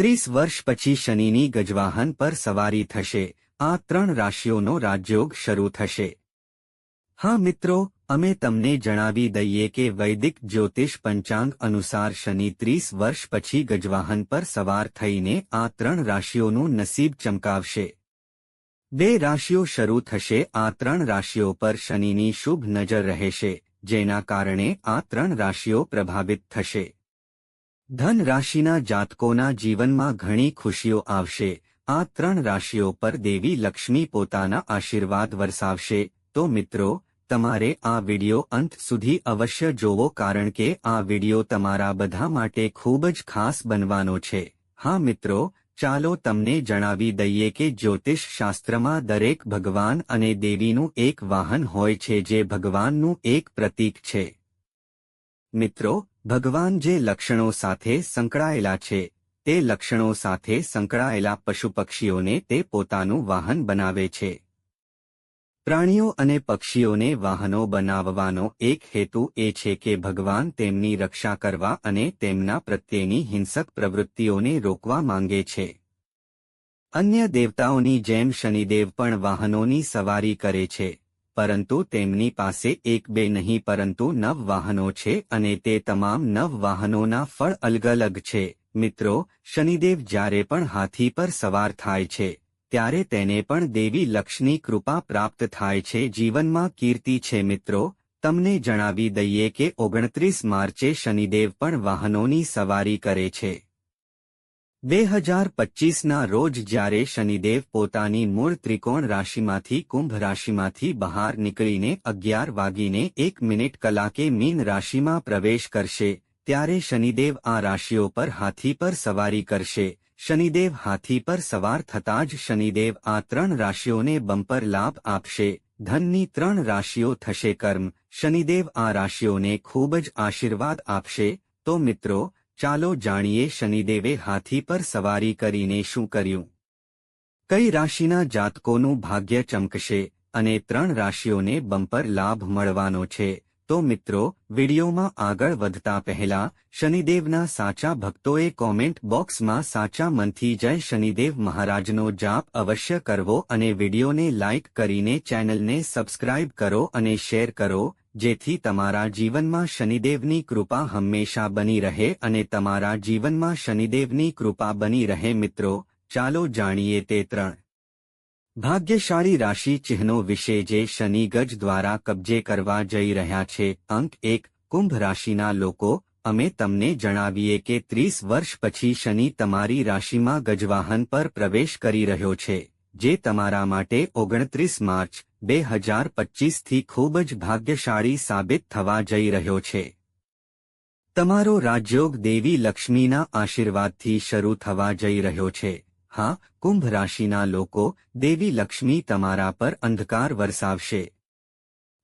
ત્રીસ વર્ષ પછી શનિની ગજવાહન પર સવારી થશે. આ ત્રણ રાશિઓનો રાજયોગ શરૂ થશે. હા મિત્રો, અમે તમને જણાવી દઈએ કે વૈદિક જ્યોતિષ પંચાંગ અનુસાર શનિ ત્રીસ વર્ષ પછી ગજવાહન પર સવાર થઈને આ ત્રણ રાશિઓનું નસીબ ચમકાવશે. બે રાશિઓ શરૂ થશે. આ ત્રણ રાશિઓ પર શનિની શુભ નજર રહેશે, જેના કારણે આ ત્રણ રાશિઓ પ્રભાવિત થશે. ધન રાશિના જાતકોના જીવનમાં ઘણી ખુશીઓ આવશે. આ ત્રણ રાશિઓ પર દેવી લક્ષ્મી પોતાના આશીર્વાદ વરસાવશે. તો મિત્રો, તમારે આ વિડિયો અંત સુધી અવશ્ય જોવો કારણ કે આ વિડિયો તમારા બધા માટે ખૂબ જ ખાસ બનવાનો છે. હા મિત્રો, ચાલો તમને જણાવી દઈએ કે જ્યોતિષ શાસ્ત્રમાં દરેક ભગવાન અને દેવીનું એક વાહન હોય છે જે ભગવાનનું એક પ્રતીક છે. મિત્રો, ભગવાન જે લક્ષણો સાથે સંકળાયેલા છે, તે લક્ષણો સાથે સંકળાયેલા પશુપક્ષીઓને તે પોતાનું વાહન બનાવે છે. પ્રાણીઓ અને પક્ષીઓને વાહનો બનાવવાનો એક હેતુ એ છે કે ભગવાન તેમની રક્ષા કરવા અને તેમના પ્રત્યેની હિંસક પ્રવૃત્તિઓને રોકવા માંગે છે. અન્ય દેવતાઓની જેમ શનિદેવ પણ વાહનોની સવારી કરે છે. પરંતુ તેમની પાસે એક બે નહીં પરંતુ નવ વાહનો છે અને તે તમામ નવ વાહનોના ફળ અલગ અલગ છે. મિત્રો, શનિદેવ જ્યારે પણ હાથી પર સવાર થાય છે, ત્યારે તેને પણ દેવી લક્ષ્મી કૃપા પ્રાપ્ત થાય છે. જીવનમાં કીર્તિ છે મિત્રો, તમને જણાવી દઈએ કે ઓગણત્રીસ માર્ચે શનિદેવ પણ વાહનોની સવારી કરે છે. બે હજાર પચ્ચીસના રોજ જ્યારે શનિદેવ પોતાની મૂળ ત્રિકોણ રાશિમાંથી કુંભ રાશિમાંથી બહાર નીકળીને અગિયાર વાગીને એક મિનિટ કલાકે મીન રાશિમાં પ્રવેશ કરશે, ત્યારે શનિદેવ આ રાશિઓ પર હાથી પર સવારી કરશે. શનિદેવ હાથી પર સવાર થતાં જ શનિદેવ આ ત્રણ રાશિઓને બમ્પર લાભ આપશે. ધનની ત્રણ રાશિઓ થશે કર્મ. શનિદેવ આ રાશિઓને ખૂબ જ આશીર્વાદ આપશે. તો મિત્રો ચાલો જાણીએ શનિદેવે હાથી પર સવારી કરીને શું કર્યું? કઈ રાશિના જાતકોનું ભાગ્ય ચમકશે અને ત્રણ રાશિઓને બમ્પર લાભ મળવાનો છે? તો મિત્રો, વિડીયોમાં આગળ વધતા પહેલા શનિદેવના સાચા ભક્તોએ કોમેન્ટ બોક્સમાં સાચા મનથી જય શનિદેવ મહારાજનો જાપ અવશ્ય કરવો અને વિડીયોને લાઇક કરીને ચેનલને સબસ્ક્રાઇબ કરો અને શેર કરો જેથી તમારા જીવનમાં શનિદેવની કૃપા હંમેશા બની રહે અને તમારા જીવનમાં શનિદેવની કૃપા બની રહે મિત્રો, ચાલો જાણીએ તે ત્રણ. ભાગ્યશાળી રાશિ ચિહ્નો વિશે જે શનિ ગજ દ્વારા કબજે કરવા જઈ રહ્યા છે, અંક એક, કુંભ રાશિના લોકો, અમે તમને જણાવીએ કે ત્રીસ વર્ષ પછી શનિ તમારી રાશિમાં ગજવાહન પર પ્રવેશ કરી રહ્યો છે, જે તમારા માટે ઓગણત્રીસ માર્ચ બે હજાર પચીસથી ખૂબ જ ભાગ્યશાળી સાબિત થવા જઈ રહ્યો છે. તમારો રાજયોગ દેવી લક્ષ્મીના આશીર્વાદથી શરૂ થવા જઈ રહ્યો છે. હા, કુંભ રાશિના લોકો દેવી લક્ષ્મી તમારા પર અંધકાર વરસાવશે.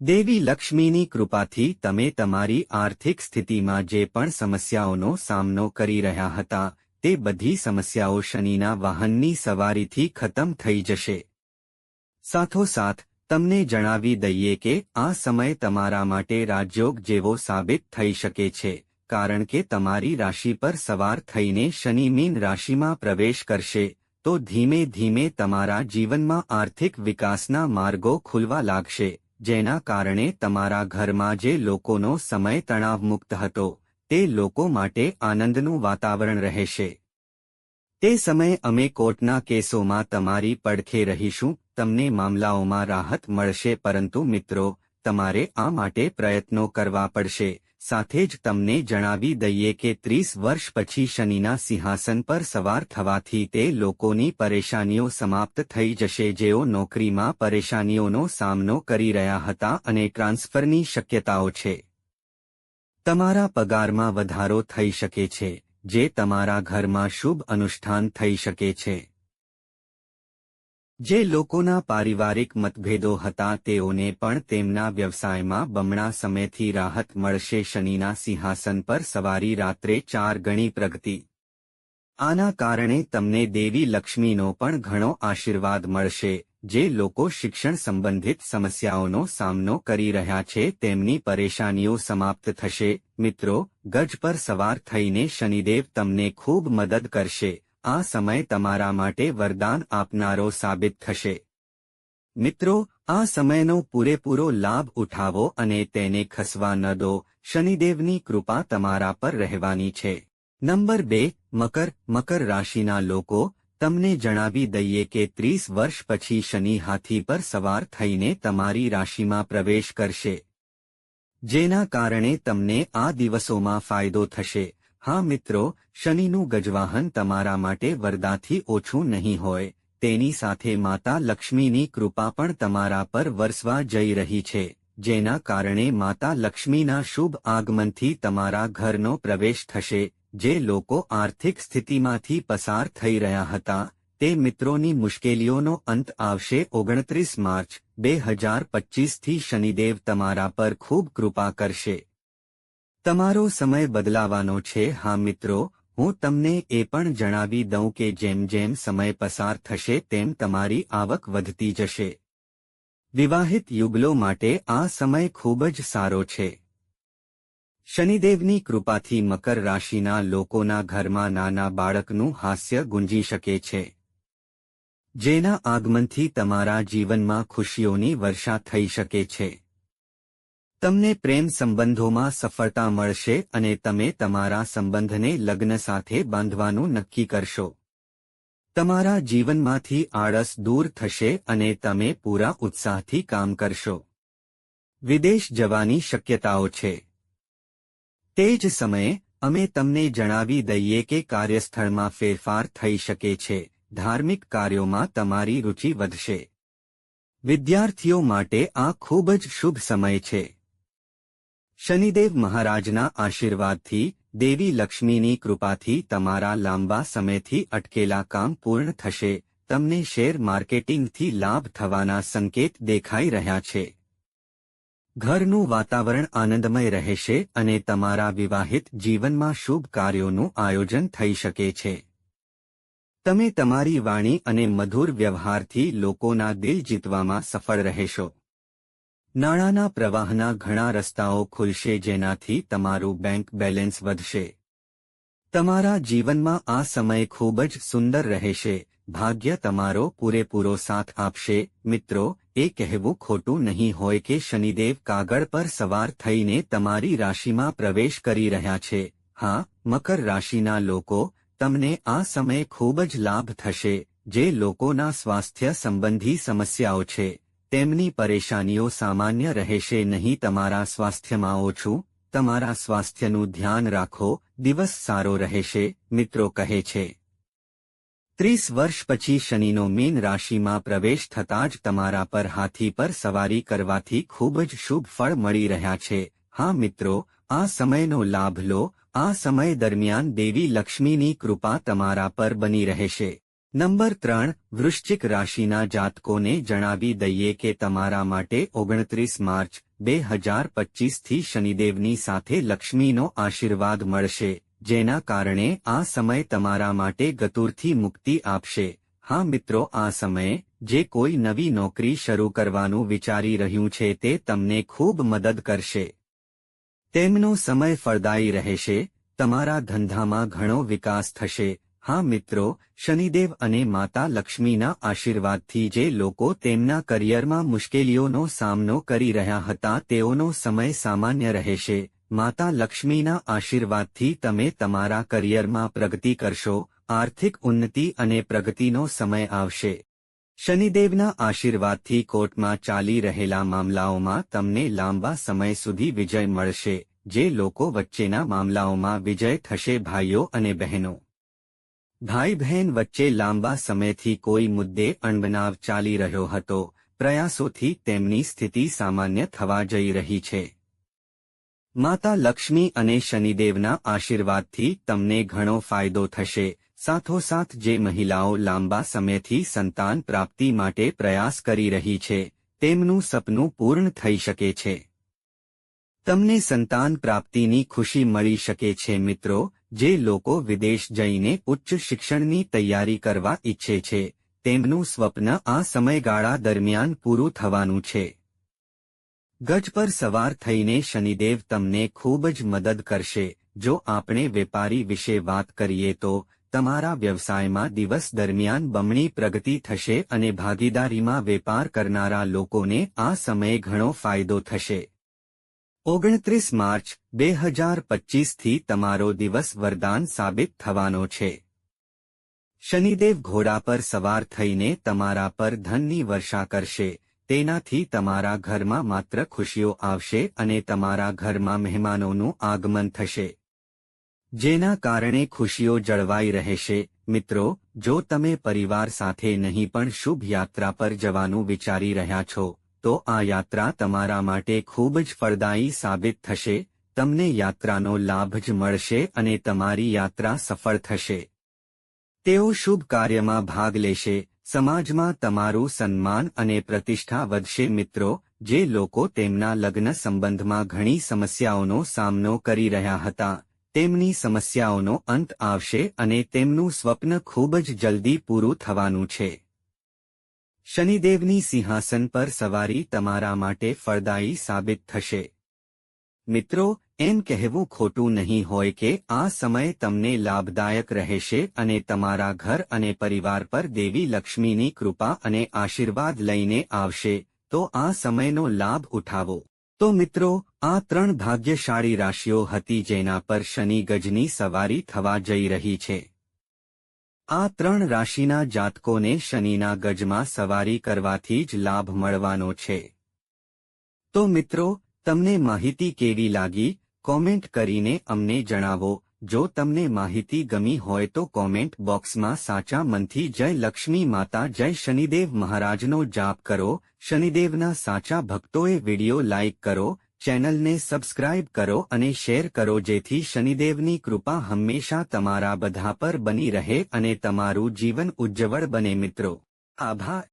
દેવી લક્ષ્મીની કૃપાથી તમે તમારી આર્થિક સ્થિતિમાં જે પણ સમસ્યાઓનો સામનો કરી રહ્યા હતા, તે બધી સમસ્યાઓ શનિના વાહનની સવારીથી ખતમ થઈ જશે. સાથોસાથ તમને જણાવી દઈએ કે આ સમય તમારા માટે રાજયોગ જેવો સાબિત થઈ શકે છે, કારણ કે તમારી રાશિ પર સવાર થઈને શનિ મીન રાશિમાં પ્રવેશ કરશે, તો ધીમે ધીમે તમારા જીવનમાં આર્થિક વિકાસના માર્ગો ખુલવા લાગશે, જેના કારણે તમારા ઘરમાં જે લોકોનો સમય તણાવમુક્ત હતો, તે લોકો માટે આનંદનું વાતાવરણ રહેશે. તે સમયે અમે કોર્ટના કેસોમાં તમારી પડખે રહીશું તમને મામલાઓમાં રાહત મળશે, પરંતુ મિત્રો, તમારે આ માટે પ્રયત્નો કરવા પડશે. સાથે જ તમને જણાવી દઈએ કે ત્રીસ વર્ષ પછી શનિના સિંહાસન પર સવાર થવાથી તે લોકોની પરેશાનીઓ સમાપ્ત થઈ જશે. જેઓ નોકરીમાં પરેશાનીઓનો સામનો કરી રહ્યા હતા અને ટ્રાન્સફરની શક્યતાઓ છે. તમારા પગારમાં વધારો થઈ શકે છે, જે તમારા ઘરમાં શુભ અનુષ્ઠાન થઈ શકે છે. જે લોકોના પારિવારિક મતભેદો હતા તેઓને પણ તેમના વ્યવસાયમાં બમણા સમયથી રાહત મળશે શનિના સિંહાસન પર સવારી રાત્રે ચાર ગણી પ્રગતિ. આના કારણે તમને દેવી લક્ષ્મીનો પણ ઘણો આશીર્વાદ મળશે, જે લોકો શિક્ષણ સંબંધિત સમસ્યાઓનો સામનો કરી રહ્યા છે તેમની પરેશાનીઓ સમાપ્ત થશે. મિત્રો, ગજ પર સવાર થઈને શનિદેવ તમને ખૂબ મદદ કરશે. આ સમય તમારા માટે વરદાન આપનારો સાબિત થશે. મિત્રો, આ સમયનો પૂરેપૂરો લાભ ઉઠાવો અને તેને ખસવા ન દો. શનિદેવની કૃપા તમારા પર રહેવાની છે. નંબર બે, મકર. મકર રાશિના લોકો, તમને જણાવી દઈએ કે ત્રીસ વર્ષ પછી શનિ હાથી પર સવાર થઈને તમારી રાશિમાં પ્રવેશ કરશે. જેના કારણે તમને આ દિવસોમાં ફાયદો થશે. હા મિત્રો, શનિનું ગજવાહન તમારા માટે વરદાથી ઓછું નહીં હોય, તેની સાથે માતા લક્ષ્મીની કૃપા પણ તમારા પર વરસવા જઈ રહી છે, જેના કારણે માતા લક્ષ્મીના શુભ આગમનથી તમારા ઘરનો પ્રવેશ થશે, જે લોકો આર્થિક સ્થિતિમાંથી પસાર થઈ રહ્યા હતા, તે મિત્રોની મુશ્કેલીઓનો અંત આવશે ઓગણત્રીસ માર્ચ, બે હજાર પચ્ચીસથી શનિદેવ તમારા પર ખૂબ કૃપા કરશે. તમારો સમય બદલાવાનો છે. હા મિત્રો, હું તમને એ પણ જણાવી દઉં કે જેમ જેમ સમય પસાર થશે તેમ તમારી આવક વધતી જશે. વિવાહિત યુગલો માટે આ સમય ખૂબ જ સારો છે. શનિદેવની કૃપાથી મકર રાશિના લોકોના ઘરમાં નાના બાળકનું હાસ્ય ગુંજી શકે છે. જેના આગમનથી તમારા જીવનમાં ખુશીઓની વર્ષા થઈ શકે છે. તમને પ્રેમ સંબંધોમાં સફળતા મળશે અને તમે તમારા સંબંધને લગ્ન સાથે બાંધવાનું નક્કી કરશો. તમારા જીવનમાંથી આળસ દૂર થશે અને તમે પૂરા ઉત્સાહથી કામ કરશો. વિદેશ જવાની શક્યતાઓ છે. તે જ સમયે, અમે તમને જણાવી દઈએ કે કાર્યસ્થળમાં ફેરફાર થઈ શકે છે, ધાર્મિક કાર્યોમાં તમારી રુચિ વધશે. વિદ્યાર્થીઓ માટે આ ખૂબ જ શુભ સમય છે. શનિદેવ મહારાજના આશીર્વાદથી, દેવી લક્ષ્મીની કૃપાથી તમારા લાંબા સમયથી અટકેલા કામ પૂર્ણ થશે, તમને શેર માર્કેટિંગથી લાભ થવાના સંકેત દેખાઈ રહ્યા છે. ઘરનું વાતાવરણ આનંદમય રહેશે અને તમારા વિવાહિત જીવનમાં શુભ કાર્યોનું આયોજન થઈ શકે છે. તમે તમારી વાણી અને મધુર વ્યવહારથી લોકોના દિલ જીતવામાં સફળ રહેશો. નાણાંના પ્રવાહના ઘણા રસ્તાઓ ખુલશે જેનાથી તમારું બેંક બેલેન્સ વધશે. તમારા જીવનમાં આ સમય ખૂબ જ સુંદર રહેશે. ભાગ્ય તમારો પૂરેપૂરો સાથ આપશે. મિત્રો, એ કહેવું ખોટું નહીં હોય કે શનિદેવ કાગળ પર સવાર થઈને તમારી રાશિમાં પ્રવેશ કરી રહ્યા છે. હા, મકર રાશિના લોકો, તમને આ સમય ખૂબ જ લાભ થશે. જે લોકોના સ્વાસ્થ્ય સંબંધી સમસ્યાઓ છે. તેમની પરેશાનીઓ સામાન્ય રહેશે નહીં. તમારા સ્વાસ્થ્યમાં ઓછું, તમારા સ્વાસ્થ્યનું ધ્યાન રાખો, દિવસ સારો રહેશે, મિત્રો કહે છે. ત્રીસ વર્ષ પછી શનિનો મીન રાશિમાં પ્રવેશ થતાં જ તમારા પર હાથી પર સવારી કરવાથી ખૂબ જ શુભ ફળ મળી રહ્યા છે. હા, મિત્રો, આ સમયનો લાભ લો. આ સમય દરમિયાન દેવી લક્ષ્મીની કૃપા તમારા પર બની રહેશે. નંબર ત્રણ, વૃશ્ચિક રાશિના જાતકોને જણાવી દઈએ કે તમારા માટે ઓગણત્રીસ માર્ચ, બે હજાર પચ્ચીસથી શનિદેવની સાથે લક્ષ્મીનો આશીર્વાદ મળશે, જેના કારણે આ સમય તમારા માટે ગતુરથી મુક્તિ આપશે. હા મિત્રો, આ સમયે જે કોઈ નવી નોકરી શરૂ કરવાનું વિચારી રહ્યું છે તે તમને ખૂબ મદદ કરશે. તેમનો સમય ફળદાયી રહેશે, તમારા ધંધામાં ઘણો વિકાસ થશે હા મિત્રો, શનિદેવ અને માતા લક્ષ્મીના આશીર્વાદથી જે લોકો તેમના કરિયરમાં મુશ્કેલીઓનો સામનો કરી રહ્યા હતા તેઓનો સમય સામાન્ય રહેશે. માતા લક્ષ્મીના આશીર્વાદથી તમે તમારા કરિયરમાં પ્રગતિ કરશો, આર્થિક ઉન્નતિ અને પ્રગતિનો સમય આવશે. શનિદેવના આશીર્વાદથી કોર્ટમાં ચાલી રહેલા મામલાઓમાં તમને લાંબા સમય સુધી વિજય મળશે, જે લોકો વચ્ચેના મામલાઓમાં વિજય થશે ભાઈઓ અને બહેનો. ભાઈ બહેન વચ્ચે લાંબા સમયથી કોઈ મુદ્દે અણબનાવ ચાલી રહ્યો હતો. પ્રયાસોથી તેમની સ્થિતિ સામાન્ય થવા જઈ રહી છે. માતા લક્ષ્મી અને શનિદેવના આશીર્વાદથી તમને ઘણો ફાયદો થશે. સાથોસાથ જે મહિલાઓ લાંબા સમયથી સંતાન પ્રાપ્તિ માટે પ્રયાસ કરી રહી છે, તેમનું સપનું પૂર્ણ થઈ શકે છે. તમને સંતાન પ્રાપ્તિની ખુશી મળી શકે છે મિત્રો. જે લોકો વિદેશ જઈને ઉચ્ચ શિક્ષણની તૈયારી કરવા ઈચ્છે છે, તેમનું સ્વપ્ન આ સમયગાળા દરમિયાન પૂરું થવાનું છે. ગજ પર સવાર થઈને શનિદેવ તમને ખૂબ જ મદદ કરશે. જો આપણે વેપારી વિશે વાત કરીએ તો, તમારા વ્યવસાયમાં દિવસ દરમિયાન બમણી પ્રગતિ થશે અને ભાગીદારીમાં વેપાર કરનારા લોકોને આ સમયે ઘણો ફાયદો થશે. ઓગણત્રીસ માર્ચ, બે હજાર પચીસથી તમારો દિવસ વરદાન સાબિત થવાનો છે. શનિદેવ ઘોડા પર સવાર થઈને તમારા પર ધનની વર્ષા કરશે. તેનાથી તમારા ઘરમાં માત્ર ખુશીઓ આવશે અને તમારા ઘરમાં મહેમાનોનું આગમન થશે. જેના કારણે ખુશીઓ જળવાઈ રહેશે. મિત્રો, જો તમે પરિવાર સાથે નહીં પણ શુભ યાત્રા પર જવાનું વિચારી રહ્યા છો તો આ યાત્રા તમારા માટે ખૂબ જ ફળદાયી સાબિત થશે, તમને યાત્રાનો લાભ જ મળશે અને તમારી યાત્રા સફળ થશે. તેઓ શુભ કાર્યમાં ભાગ લેશે, સમાજમાં તમારું સન્માન અને પ્રતિષ્ઠા વધશે. મિત્રો, જે લોકો તેમના લગ્ન સંબંધમાં ઘણી સમસ્યાઓનો સામનો કરી રહ્યા હતા, તેમની સમસ્યાઓનો અંત આવશે અને તેમનું સ્વપ્ન ખૂબ જ જલ્દી પૂરું થવાનું છે. શનિદેવની સિંહાસન પર સવારી તમારા માટે ફળદાયી સાબિત થશે. મિત્રો, એમ કહેવું ખોટું નહીં હોય કે આ સમય તમને લાભદાયક રહેશે અને તમારા ઘર અને પરિવાર પર દેવી લક્ષ્મીની કૃપા અને આશીર્વાદ લઈને આવશે, તો આ સમયનો લાભ ઉઠાવો. તો મિત્રો, આ ત્રણ ભાગ્યશાળી રાશિઓ હતી જેના પર શનિ ગજની સવારી થવા જઈ રહી છે. આ ત્રણ રાશિના જાતકોને શનિના ગજમાં સવારી કરવાથી જ લાભ મળવાનો છે. તો મિત્રો, તમને માહિતી કેવી લાગી? કોમેન્ટ કરીને અમને જણાવો. જો તમને માહિતી ગમી હોય તો કોમેન્ટ બોક્સમાં સાચા મનથી જય લક્ષ્મી માતા, જય શનિદેવ મહારાજનો જાપ કરો. શનિદેવના સાચા ભક્તોએ વિડિયો લાઇક કરો. ચેનલને સબસ્ક્રાઇબ કરો અને શેર કરો જેથી શનિદેવની કૃપા હંમેશા તમારા બધા પર બની રહે અને તમારું જીવન ઉજ્જવળ બને મિત્રો. આભાર.